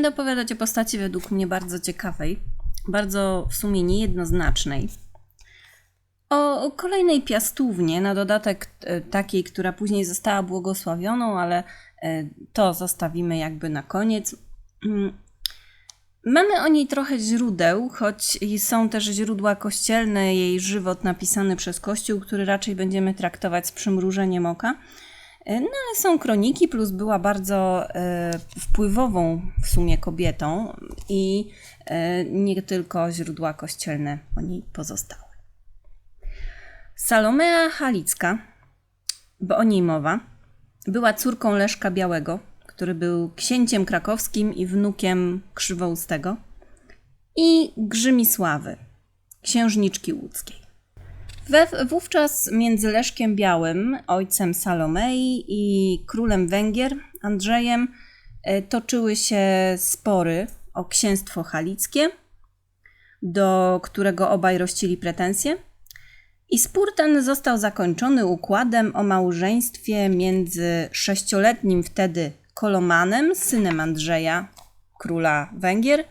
Będę opowiadać o postaci według mnie bardzo ciekawej, bardzo w sumie niejednoznacznej. O kolejnej piastównie, na dodatek e, takiej, która później została błogosławioną, ale e, to zostawimy jakby na koniec. Mm. Mamy o niej trochę źródeł, choć są też źródła kościelne, jej żywot napisany przez Kościół, który raczej będziemy traktować z przymrużeniem oka. E, No ale są kroniki, plus była bardzo e, wpływową w sumie kobietą i e, nie tylko źródła kościelne o niej pozostały. Salomea Halicka, bo o niej mowa, była córką Leszka Białego, który był księciem krakowskim i wnukiem Krzywoustego i Grzymisławy, księżniczki łódzkiej. We, wówczas między Leszkiem Białym, ojcem Salomei i królem Węgier, Andrzejem, e, toczyły się spory o księstwo halickie, do którego obaj rościli pretensje. I spór ten został zakończony układem o małżeństwie między sześcioletnim wtedy Kolomanem, synem Andrzeja, króla Węgier,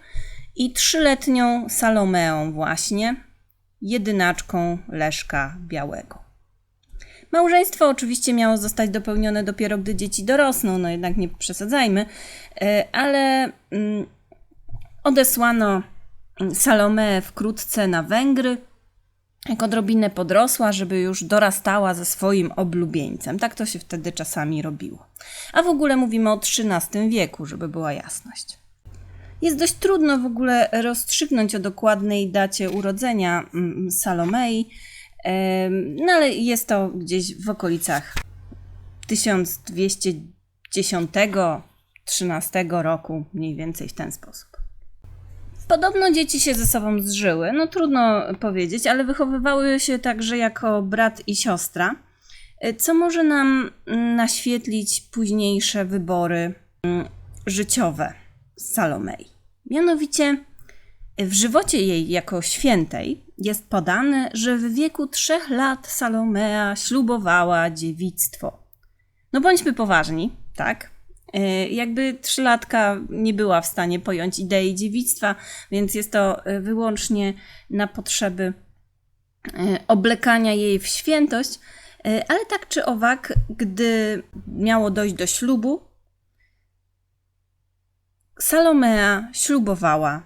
i trzyletnią Salomeą właśnie, jedynaczką Leszka Białego. Małżeństwo oczywiście miało zostać dopełnione dopiero gdy dzieci dorosną, no jednak nie przesadzajmy, e, ale mm, odesłano Salomeę wkrótce na Węgry, jak odrobinę podrosła, żeby już dorastała ze swoim oblubieńcem. Tak to się wtedy czasami robiło. A w ogóle mówimy o XIII wieku, żeby była jasność. Jest dość trudno w ogóle rozstrzygnąć o dokładnej dacie urodzenia mm, Salomei, em, no ale jest to gdzieś w okolicach 1210-13 roku, mniej więcej w ten sposób. Podobno dzieci się ze sobą zżyły, no trudno powiedzieć, ale wychowywały się także jako brat i siostra, co może nam mm, naświetlić późniejsze wybory mm, życiowe Salomei. Mianowicie w żywocie jej jako świętej jest podane, że w wieku trzech lat Salomea ślubowała dziewictwo. No bądźmy poważni, tak? E, Jakby trzylatka nie była w stanie pojąć idei dziewictwa, więc jest to e, wyłącznie na potrzeby e, oblekania jej w świętość. Ale tak czy owak, gdy miało dojść do ślubu, Salomea ślubowała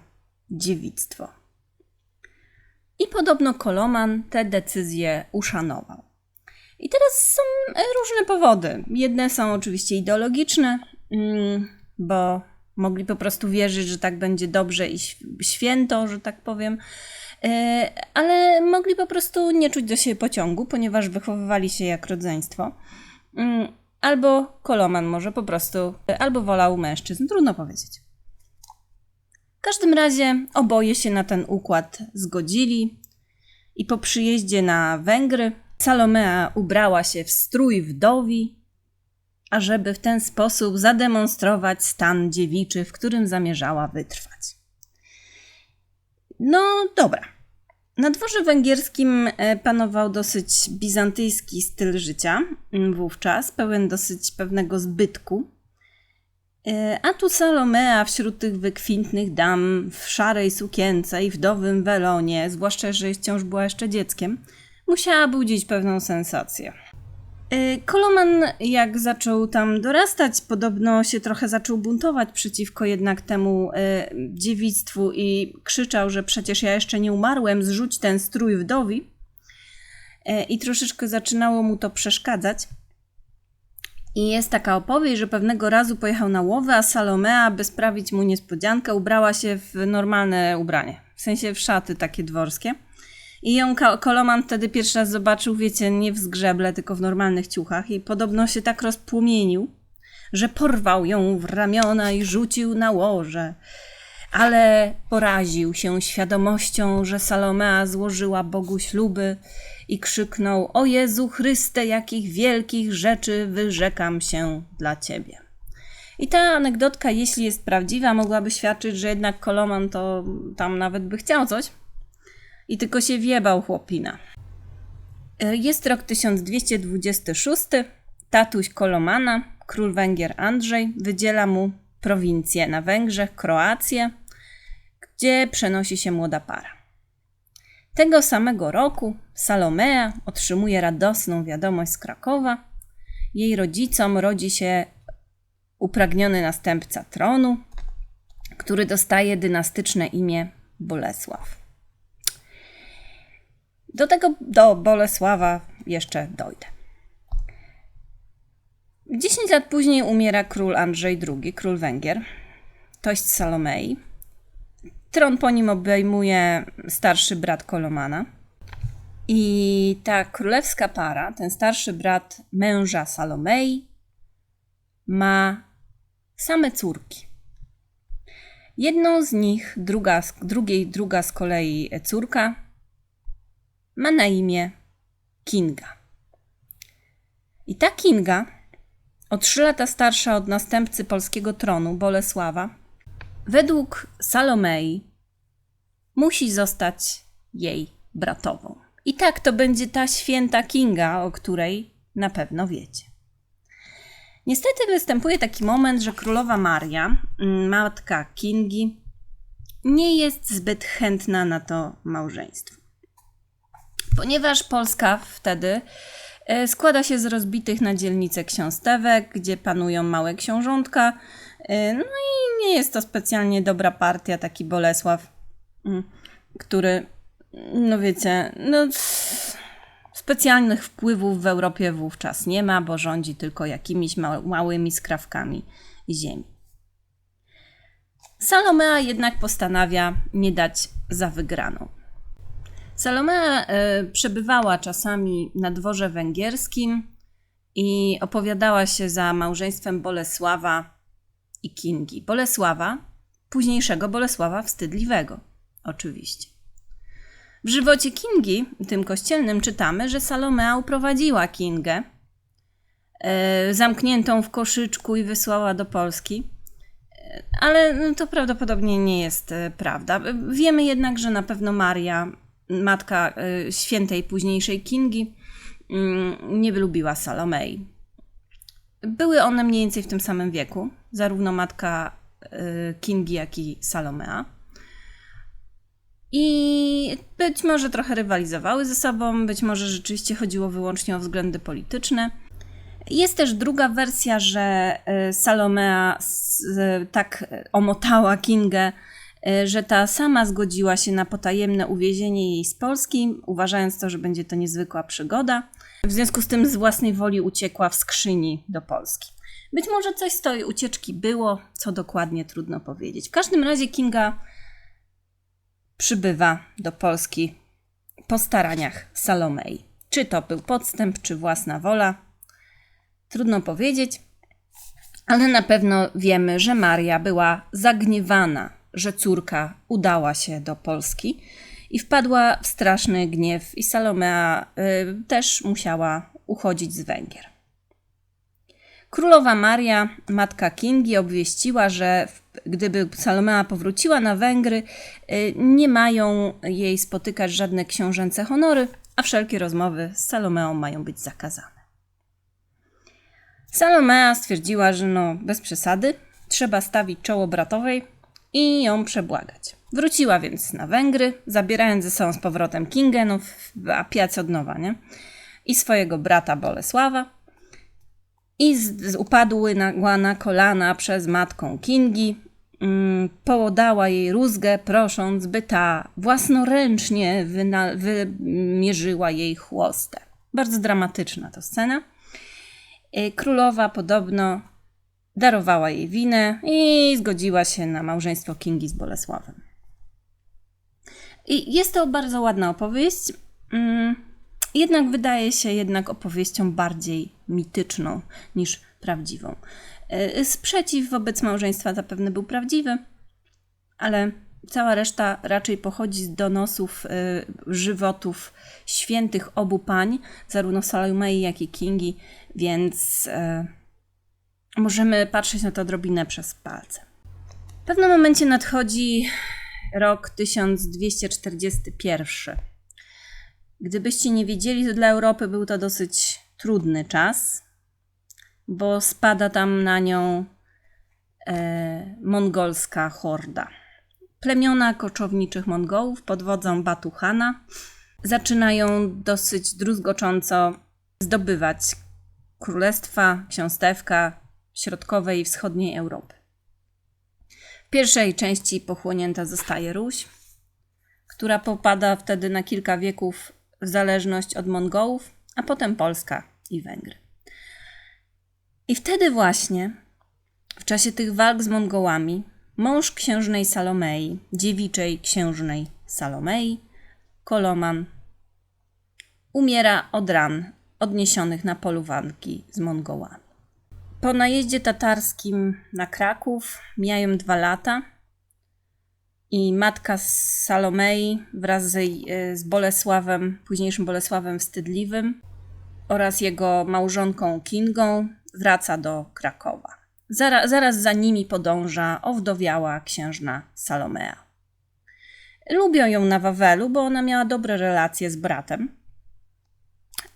dziewictwo. I podobno Koloman te decyzje uszanował. I teraz są e, różne powody. Jedne są oczywiście ideologiczne, mm, bo mogli po prostu wierzyć, że tak będzie dobrze i święto, że tak powiem. E, Ale mogli po prostu nie czuć do siebie pociągu, ponieważ wychowywali się jak rodzeństwo. Mm, Albo Koloman może po prostu, albo wolał mężczyzn, trudno powiedzieć. W każdym razie oboje się na ten układ zgodzili i po przyjeździe na Węgry Salomea ubrała się w strój wdowi, ażeby w ten sposób zademonstrować stan dziewiczy, w którym zamierzała wytrwać. No dobra. Na dworze węgierskim e, panował dosyć bizantyjski styl życia wówczas, pełen dosyć pewnego zbytku. A tu Salomea wśród tych wykwintnych dam w szarej sukience i wdowym welonie, zwłaszcza, że wciąż była jeszcze dzieckiem, musiała budzić pewną sensację. E, Koloman, jak zaczął tam dorastać, podobno się trochę zaczął buntować przeciwko jednak temu e, dziewictwu i krzyczał, że przecież ja jeszcze nie umarłem, zrzuć ten strój wdowi. E, I troszeczkę zaczynało mu to przeszkadzać. I jest taka opowieść, że pewnego razu pojechał na łowę, a Salomea, by sprawić mu niespodziankę, ubrała się w normalne ubranie. W sensie w szaty takie dworskie. I ją Koloman wtedy pierwszy raz zobaczył, wiecie, nie w zgrzeble, tylko w normalnych ciuchach. I podobno się tak rozpłomienił, że porwał ją w ramiona i rzucił na łoże. Ale poraził się świadomością, że Salomea złożyła Bogu śluby i krzyknął: O Jezu Chryste, jakich wielkich rzeczy wyrzekam się dla Ciebie. I ta anegdotka, jeśli jest prawdziwa, mogłaby świadczyć, że jednak Koloman to tam nawet by chciał coś. I tylko się wiebał chłopina. E, Jest rok 1226. Tatuś Kolomana, król Węgier Andrzej wydziela mu prowincję na Węgrzech, Kroację, gdzie przenosi się młoda para. Tego samego roku Salomea otrzymuje radosną wiadomość z Krakowa. Jej rodzicom rodzi się upragniony następca tronu, który dostaje dynastyczne imię Bolesław. Do tego, do Bolesława jeszcze dojdę. 10 lat później umiera król Andrzej II, król Węgier, tość Salomei. Tron po nim obejmuje starszy brat Kolomana. I ta królewska para, ten starszy brat męża Salomei, ma same córki. Jedną z nich, druga, drugiej, druga z kolei córka, ma na imię Kinga. I ta Kinga, o trzy lata starsza od następcy polskiego tronu, Bolesława, według Salomei musi zostać jej bratową. I tak to będzie ta święta Kinga, o której na pewno wiecie. Niestety występuje taki moment, że królowa Maria, mm, matka Kingi, nie jest zbyt chętna na to małżeństwo. Ponieważ Polska wtedy e, składa się z rozbitych na dzielnice ksiąstewek, gdzie panują małe książątka. E, no i nie jest to specjalnie dobra partia, taki Bolesław, mm, który, no wiecie, no specjalnych wpływów w Europie wówczas nie ma, bo rządzi tylko jakimiś małymi skrawkami ziemi. Salomea jednak postanawia nie dać za wygraną. Salomea e, przebywała czasami na dworze węgierskim i opowiadała się za małżeństwem Bolesława i Kingi. Bolesława, późniejszego Bolesława Wstydliwego, oczywiście. W żywocie Kingi, tym kościelnym, czytamy, że Salomea uprowadziła Kingę, e, zamkniętą w koszyczku i wysłała do Polski. E, ale no, to prawdopodobnie nie jest e, prawda. Wiemy jednak, że na pewno Maria, matka świętej późniejszej Kingi, mm, nie wylubiła Salomei. Były one mniej więcej w tym samym wieku, zarówno matka Kingi, jak i Salomea. I być może trochę rywalizowały ze sobą, być może rzeczywiście chodziło wyłącznie o względy polityczne. Jest też druga wersja, że e, Salomea tak omotała Kingę, e, że ta sama zgodziła się na potajemne uwiezienie jej z Polski, uważając to, że będzie to niezwykła przygoda. W związku z tym z własnej woli uciekła w skrzyni do Polski. Być może coś z tej ucieczki było, co dokładnie trudno powiedzieć. W każdym razie Kinga przybywa do Polski po staraniach Salomei. Czy to był podstęp, czy własna wola? Trudno powiedzieć, ale na pewno wiemy, że Maria była zagniewana, że córka udała się do Polski i wpadła w straszny gniew, i Salomea y, też musiała uchodzić z Węgier. Królowa Maria, matka Kingi, obwieściła, że gdyby Salomea powróciła na Węgry, y, nie mają jej spotykać żadne książęce honory, a wszelkie rozmowy z Salomeą mają być zakazane. Salomea stwierdziła, że no bez przesady, trzeba stawić czoło bratowej i ją przebłagać. Wróciła więc na Węgry, zabierając ze sobą z powrotem Kingę, a piac od nowa, nie? I swojego brata Bolesława, i z, upadły na, na kolana przez matką Kingi. Mm, połodała jej rózgę, prosząc, by ta własnoręcznie wymierzyła jej chłostę. Bardzo dramatyczna to scena. Y, królowa podobno darowała jej winę i zgodziła się na małżeństwo Kingi z Bolesławem. I jest to bardzo ładna opowieść. Jednak wydaje się jednak opowieścią bardziej mityczną niż prawdziwą. E, sprzeciw wobec małżeństwa zapewne był prawdziwy, ale cała reszta raczej pochodzi z donosów y, żywotów świętych obu pań, zarówno Salomei, jak i Kingi, więc y, możemy patrzeć na to odrobinę przez palce. W pewnym momencie nadchodzi rok 1241. Gdybyście nie wiedzieli, to dla Europy był to dosyć trudny czas. bo spada tam na nią e, mongolska horda. Plemiona koczowniczych Mongołów pod wodzą Batuhana zaczynają dosyć druzgocząco zdobywać królestwa, ksiąstewka środkowej i wschodniej Europy. W pierwszej części pochłonięta zostaje Ruś, która popada wtedy na kilka wieków zależność od Mongołów, a potem Polska i Węgry. I wtedy właśnie, w czasie tych walk z Mongołami, mąż księżnej Salomei, dziewiczej księżnej Salomei, Koloman, umiera od ran odniesionych na polu walki z Mongołami. Po najeździe tatarskim na Kraków mijają dwa lata i matka Salomei wraz z, z Bolesławem, późniejszym Bolesławem Wstydliwym oraz jego małżonką Kingą wraca do Krakowa. Zaraz, zaraz za nimi podąża owdowiała księżna Salomea. Lubią ją na Wawelu, bo ona miała dobre relacje z bratem,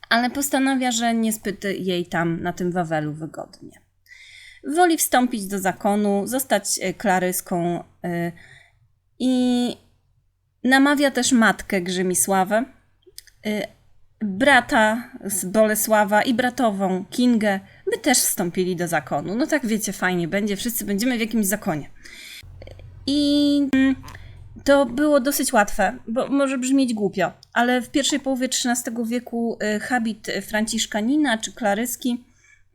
ale postanawia, że niezbyt jej tam na tym Wawelu wygodnie. Woli wstąpić do zakonu, zostać e, klaryską e, i namawia też matkę Grzymisławę, e, brata z Bolesława i bratową Kingę, by też wstąpili do zakonu. No tak wiecie, fajnie będzie, wszyscy będziemy w jakimś zakonie. I mm, to było dosyć łatwe, bo może brzmieć głupio, ale w pierwszej połowie XIII wieku habit franciszkanina czy klaryski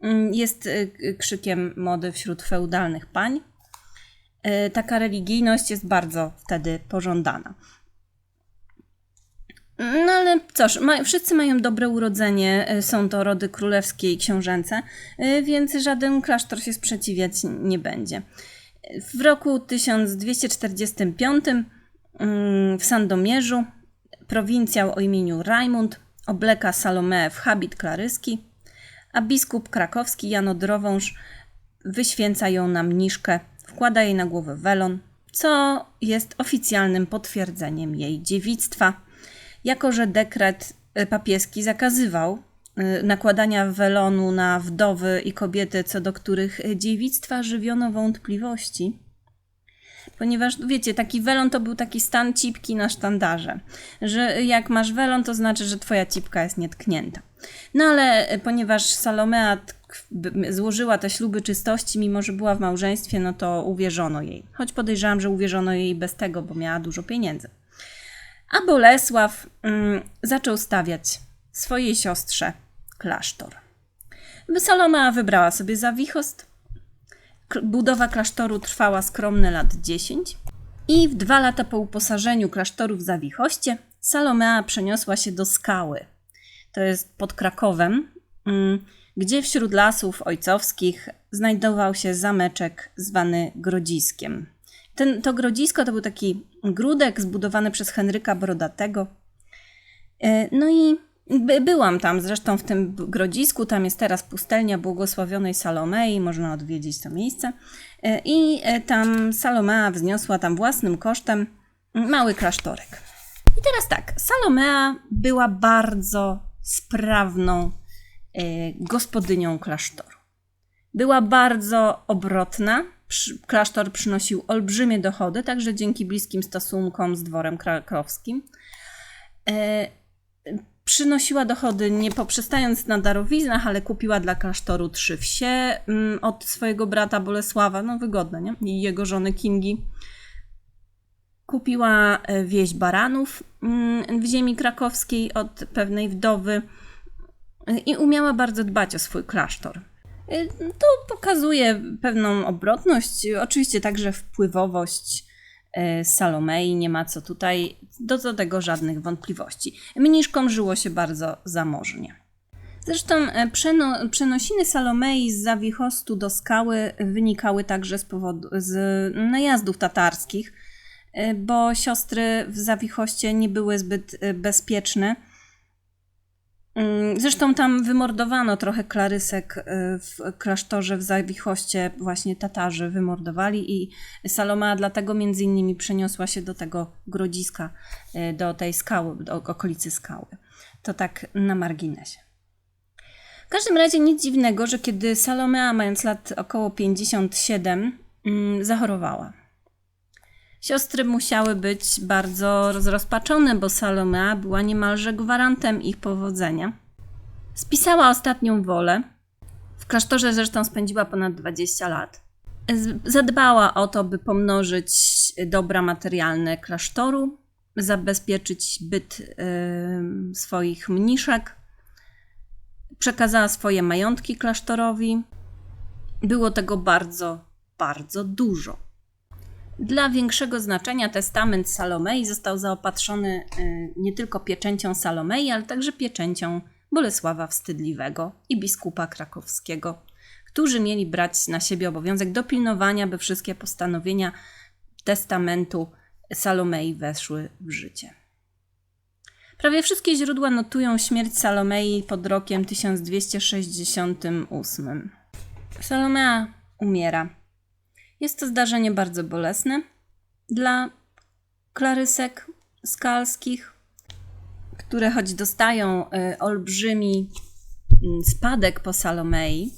mm, jest krzykiem mody wśród feudalnych pań. Taka religijność jest bardzo wtedy pożądana. No ale cóż, ma, wszyscy mają dobre urodzenie, e, są to rody królewskie i książęce, e, więc żaden klasztor się sprzeciwiać nie będzie. W roku 1245 mm, w Sandomierzu prowincjał o imieniu Rajmund obleka Salomę w habit klaryski, a biskup krakowski Jan Odrowąż wyświęca ją na mniszkę, wkłada jej na głowę welon, co jest oficjalnym potwierdzeniem jej dziewictwa – jako że dekret y, papieski zakazywał y, nakładania welonu na wdowy i kobiety, co do których dziewictwa żywiono wątpliwości. Ponieważ, wiecie, taki welon to był taki stan cipki na sztandarze, że jak masz welon, to znaczy, że twoja cipka jest nietknięta. No ale y, ponieważ Salomea złożyła te śluby czystości, mimo że była w małżeństwie, no to uwierzono jej. Choć podejrzewam, że uwierzono jej bez tego, bo miała dużo pieniędzy a Bolesław mm, zaczął stawiać swojej siostrze klasztor. Saloma wybrała sobie zawichost. Budowa klasztoru trwała skromne lat 10 i w dwa lata po uposażeniu klasztoru w Zawichoście Salomea przeniosła się do skały. To jest pod Krakowem, mm, gdzie wśród lasów ojcowskich znajdował się zameczek zwany Grodziskiem. Ten, to grodzisko to był taki grudek zbudowany przez Henryka Brodatego. E, no i by, byłam tam zresztą w tym grodzisku. Tam jest teraz pustelnia błogosławionej Salomei, można odwiedzić to miejsce. E, I e, tam Salomea wzniosła tam własnym kosztem mały klasztorek. I teraz tak, Salomea była bardzo sprawną gospodynią klasztoru. Była bardzo obrotna, klasztor przynosił olbrzymie dochody, także dzięki bliskim stosunkom z dworem krakowskim. E, przynosiła dochody nie poprzestając na darowiznach, ale kupiła dla klasztoru trzy wsie mm, od swojego brata Bolesława, no wygodne, nie? I jego żony Kingi. Kupiła e, wieś baranów mm, w ziemi krakowskiej od pewnej wdowy e, i umiała bardzo dbać o swój klasztor. Y, to pokazuje pewną obrotność, oczywiście także wpływowość Salomei, nie ma co tutaj do, do tego żadnych wątpliwości. Mniszkom żyło się bardzo zamożnie. Zresztą y, przeno, przenosiny Salomei z Zawichostu do skały wynikały także z, powodu, z najazdów tatarskich, bo siostry w Zawichoście nie były zbyt bezpieczne zresztą tam wymordowano trochę klarysek y, w klasztorze w Zawichoście, właśnie Tatarzy wymordowali i Saloma dlatego między innymi przeniosła się do tego grodziska, y, do tej skały, do okolicy skały. To tak na marginesie. każdym razie nic dziwnego, że kiedy Salomea, mając lat około 57, mm, zachorowała. Siostry musiały być bardzo rozpaczone, bo Salomea była niemalże gwarantem ich powodzenia. Spisała ostatnią wolę. W klasztorze zresztą spędziła ponad 20 lat. Zadbała o to, by pomnożyć dobra materialne klasztoru, zabezpieczyć byt em, swoich mniszek. Przekazała swoje majątki klasztorowi. Było tego bardzo, bardzo dużo. Dla większego znaczenia testament Salomei został zaopatrzony y, nie tylko pieczęcią Salomei, ale także pieczęcią Bolesława Wstydliwego i biskupa krakowskiego, którzy mieli brać na siebie obowiązek dopilnowania, by wszystkie postanowienia testamentu Salomei weszły w życie. Prawie wszystkie źródła notują śmierć Salomei pod rokiem 1268. Salomea umiera. Jest to zdarzenie bardzo bolesne dla klarysek skalskich, które choć dostają y, olbrzymi mm, spadek po Salomei,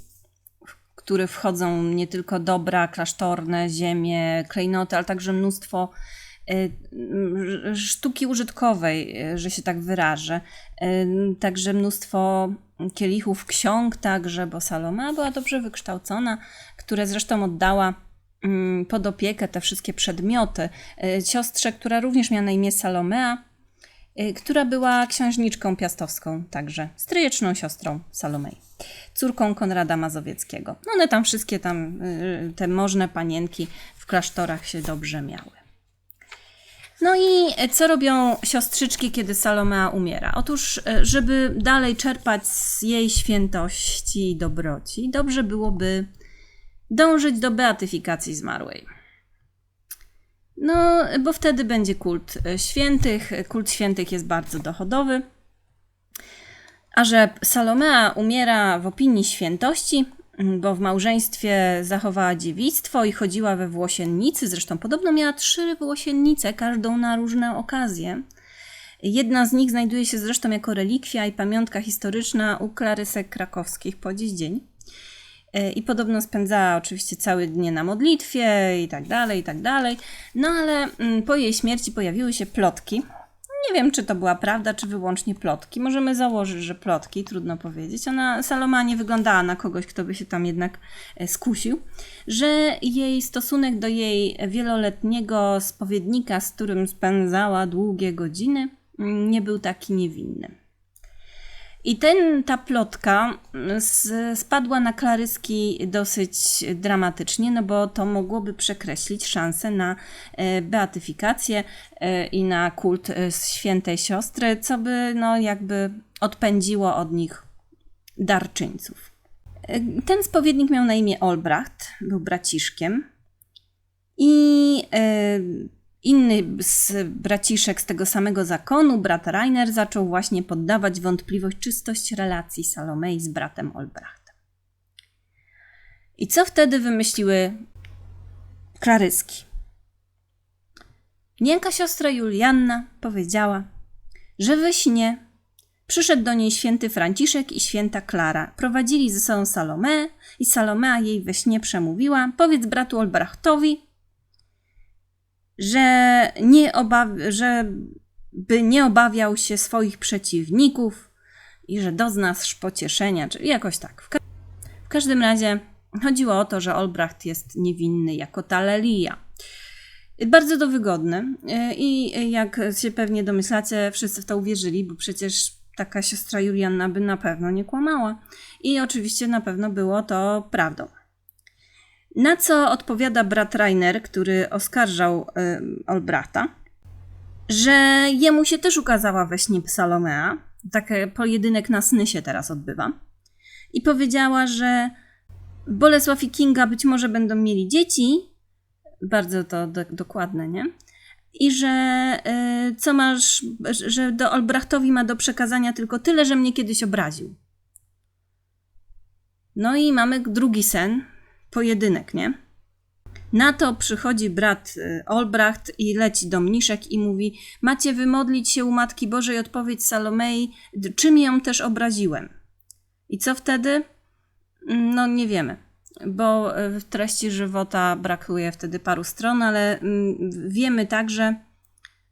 w który wchodzą nie tylko dobra klasztorne, ziemie, klejnoty, ale także mnóstwo y, mm, sztuki użytkowej, y, że się tak wyrażę. Także mnóstwo kielichów ksiąg, także, bo Salomea była dobrze wykształcona, które zresztą oddała pod opiekę te wszystkie przedmioty y, siostrze, która również miała na imię Salomea, y, która była księżniczką piastowską, także stryjeczną siostrą Salomei, córką Konrada Mazowieckiego. No one tam wszystkie tam, y, te możne panienki w klasztorach się dobrze miały. No i co robią siostrzyczki, kiedy Salomea umiera? Otóż, e, żeby dalej czerpać z jej świętości i dobroci, dobrze byłoby dążyć do beatyfikacji zmarłej. No, bo wtedy będzie kult e, świętych. Kult świętych jest bardzo dochodowy. A że Salomea umiera w opinii świętości, bo w małżeństwie zachowała dziewictwo i chodziła we włosiennicy, zresztą podobno miała trzy włosiennice, każdą na różne okazje. Jedna z nich znajduje się zresztą jako relikwia i pamiątka historyczna u klarysek krakowskich po dziś dzień. E, I podobno spędzała oczywiście całe dnie na modlitwie i tak dalej, i tak dalej. No ale mm, po jej śmierci pojawiły się plotki. Nie wiem, czy to była prawda, czy wyłącznie plotki. Możemy założyć, że plotki, trudno powiedzieć. Ona, Saloma nie wyglądała na kogoś, kto by się tam jednak e, skusił, że jej stosunek do jej wieloletniego spowiednika, z którym spędzała długie godziny, mm, nie był taki niewinny. I ten, ta plotka mm, s- spadła na klaryski dosyć dramatycznie, no bo to mogłoby przekreślić szansę na e, beatyfikację e, i na kult e, świętej siostry, co by no jakby odpędziło od nich darczyńców. Ten spowiednik miał na imię Olbracht, był braciszkiem i Inny z braciszek z tego samego zakonu, brat Rainer, zaczął właśnie poddawać wątpliwość czystość relacji Salomei z bratem Olbrachtem. I co wtedy wymyśliły klaryski? Nienka siostra Julianna powiedziała, że we śnie przyszedł do niej święty Franciszek i święta Klara. Prowadzili ze sobą Salomę i Salomea jej we śnie przemówiła, powiedz bratu Olbrachtowi, że nie obaw- że by nie obawiał się swoich przeciwników i że dozna pocieszenia, czy jakoś tak. W, ka- w każdym razie chodziło o to, że Olbracht jest niewinny jako Talelia. Bardzo to wygodne yy, i jak się pewnie domyślacie, wszyscy w to uwierzyli, bo przecież taka siostra Julianna by na pewno nie kłamała. I oczywiście na pewno było to prawdą. Na co odpowiada brat Rainer, który oskarżał y, Olbrachta, że jemu się też ukazała we śnie Salomea. Taki pojedynek na sny się teraz odbywa. I powiedziała, że Bolesław i Kinga być może będą mieli dzieci. Bardzo to do, dokładne, nie? I że y, co masz, że do Olbrachtowi ma do przekazania tylko tyle, że mnie kiedyś obraził. No i mamy drugi sen, pojedynek, nie? Na to przychodzi brat y, Olbracht i leci do mniszek i mówi: Macie wymodlić się u Matki Bożej odpowiedź Salomei, czym ją też obraziłem. I co wtedy? No nie wiemy, bo e, w treści żywota brakuje wtedy paru stron, ale mm, wiemy także,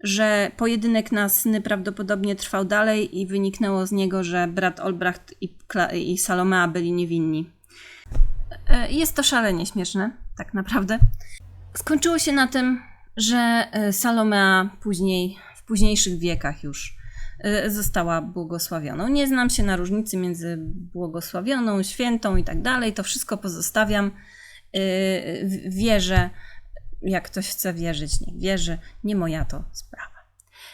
że pojedynek na sny prawdopodobnie trwał dalej i wyniknęło z niego, że brat Olbracht i Salomea byli niewinni. E, Jest to szalenie śmieszne, tak naprawdę. Skończyło się na tym, że e, Salomea później, w późniejszych wiekach już e, została błogosławioną. Nie znam się na różnicy między błogosławioną, świętą i tak dalej. To wszystko pozostawiam. Wierzę, jak ktoś chce wierzyć, niech wierzy. Nie moja to sprawa.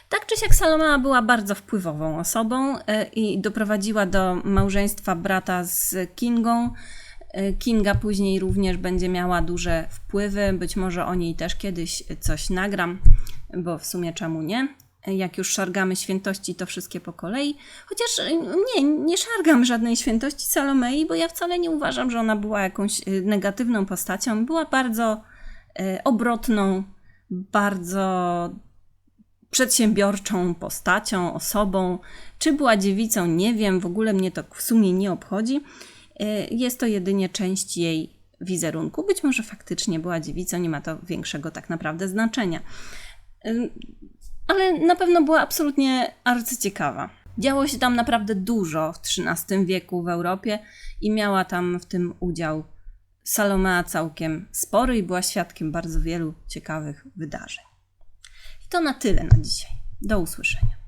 Tak czy siak Salomea była bardzo wpływową osobą i doprowadziła do małżeństwa brata z Kingą. E, Kinga później również będzie miała duże wpływy, być może o niej też kiedyś coś nagram, bo w sumie czemu nie? E, Jak już szargamy świętości, to wszystkie po kolei. Chociaż e, nie, nie szargam żadnej świętości Salomei, bo ja wcale nie uważam, że ona była jakąś negatywną postacią. Była bardzo obrotną, bardzo przedsiębiorczą postacią, osobą. Czy była dziewicą, nie wiem, w ogóle mnie to w sumie nie obchodzi. Y, Jest to jedynie część jej wizerunku. Być może faktycznie była dziewicą, nie ma to większego tak naprawdę znaczenia. Y, Ale na pewno była absolutnie arcyciekawa. Działo się tam naprawdę dużo w XIII wieku w Europie i miała tam w tym udział Salomea całkiem spory i była świadkiem bardzo wielu ciekawych wydarzeń. I to na tyle na dzisiaj. Do usłyszenia.